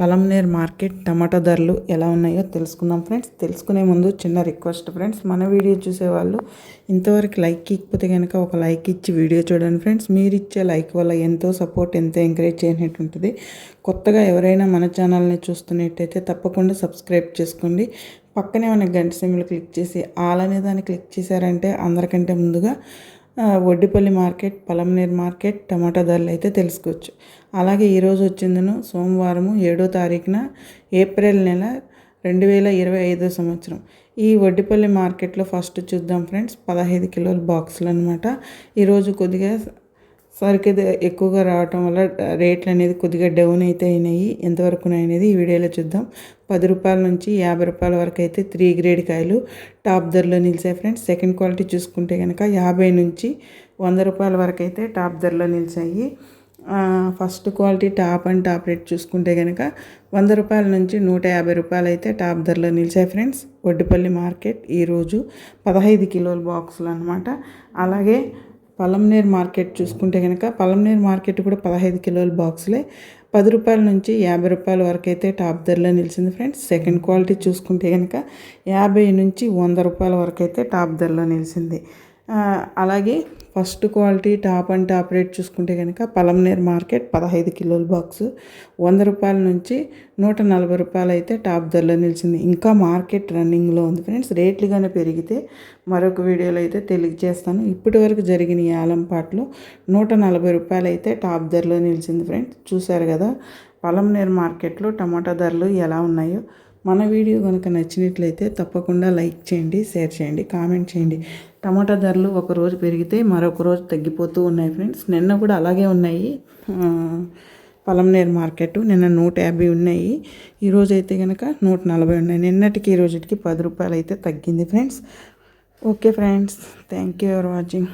Palamaner market టమాటా ధరలు ఎలా ఉన్నాయో తెలుసుకుందాం ఫ్రెండ్స్. తెలుసుకునే ముందు చిన్న రిక్వెస్ట్ ఫ్రెండ్స్. మన వీడియో చూసేవాళ్ళు ఇంతవరకు లైక్ ఇకపోతే కనుక ఒక లైక్ ఇచ్చి వీడియో చూడండి ఫ్రెండ్స్. మీరు ఇచ్చే లైక్ వల్ల ఎంతో సపోర్ట్ ఎంతో ఎంకరేజ్ చేయనట్టు ఉంటుంది. కొత్తగా ఎవరైనా మన ఛానల్ని చూస్తున్నట్టయితే తప్పకుండా సబ్స్క్రైబ్ చేసుకోండి. పక్కనే ఉన్న గంట సిమ్లు క్లిక్ చేసి ఆల్ అనే దాన్ని క్లిక్ చేశారంటే అందరికంటే ముందుగా వడ్డిపల్లి మార్కెట్ పలంనేర్ మార్కెట్ టమాటా ధరలు అయితే తెలుసుకోవచ్చు. అలాగే ఈరోజు వచ్చిందను సోమవారము ఏడో తారీఖున ఏప్రిల్ నెల రెండు వేల ఇరవై ఐదో సంవత్సరం. ఈ వడ్డిపల్లి మార్కెట్లో ఫస్ట్ చూద్దాం ఫ్రెండ్స్ పదహైదు కిలోల బాక్సులు అనమాట ఈరోజు కొద్దిగా సరికి ఎక్కువగా రావటం వల్ల రేట్లు అనేది కొద్దిగా డౌన్ అయితే అయినాయి. ఎంతవరకు అనేది ఈ వీడియోలో చూద్దాం. పది రూపాయల నుంచి యాభై రూపాయల వరకు అయితే త్రీ గ్రేడ్ కాయలు టాప్ ధరలో నిలిచాయి ఫ్రెండ్స్. సెకండ్ క్వాలిటీ చూసుకుంటే కనుక యాభై నుంచి వంద రూపాయల వరకు అయితే టాప్ ధరలో నిలిచాయి. First quality top and top rate చూసుకుంటే కనుక వంద రూపాయల నుంచి నూట యాభై రూపాయలు అయితే టాప్ ధరలో నిలిచాయి ఫ్రెండ్స్. ఒడ్డుపల్లి మార్కెట్ ఈరోజు పదహైదు కిలోల బాక్సులు అనమాట అలాగే పలంనేర్ మార్కెట్ చూసుకుంటే కనుక పలంనేర్ మార్కెట్ కూడా పదహైదు కిలోల బాక్సులే. పది రూపాయల నుంచి యాభై రూపాయల వరకు అయితే టాప్ ధరలో నిలిచింది ఫ్రెండ్స్. సెకండ్ క్వాలిటీ చూసుకుంటే కనుక యాభై నుంచి వంద రూపాయల వరకు అయితే టాప్ ధరలో నిలిచింది. అలాగే first quality top and top rate చూసుకుంటే కనుక పలంనేర్ మార్కెట్ పదహైదు కిలోల బాక్స్. వంద రూపాయల నుంచి నూట నలభై రూపాయలు అయితే టాప్ ధరలో నిలిచింది. ఇంకా మార్కెట్ రన్నింగ్లో ఉంది ఫ్రెండ్స్. రేట్లు కానీ పెరిగితే మరొక వీడియోలో అయితే తెలియజేస్తాను. ఇప్పటి వరకు జరిగిన ఈ ఆలంపాట్లో నూట నలభై రూపాయలు అయితే టాప్ ధరలో నిలిచింది ఫ్రెండ్స్. చూశారు కదా పలంనేర్ మార్కెట్లో టమాటా ధరలు ఎలా ఉన్నాయో మన వీడియో కనుక నచ్చినట్లయితే తప్పకుండా లైక్ చేయండి షేర్ చేయండి కామెంట్ చేయండి. టమాటా ధరలు ఒక రోజు పెరిగితే మరొక రోజు తగ్గిపోతూ ఉన్నాయి ఫ్రెండ్స్. నిన్న కూడా అలాగే ఉన్నాయి. పలంనేర్ మార్కెట్ నిన్న నూట యాభై ఉన్నాయి. ఈరోజు అయితే కనుక నూట నలభై ఉన్నాయి. నిన్నటికి ఈ రోజుకి పది రూపాయలు అయితే తగ్గింది friends. Okay friends thank you for watching.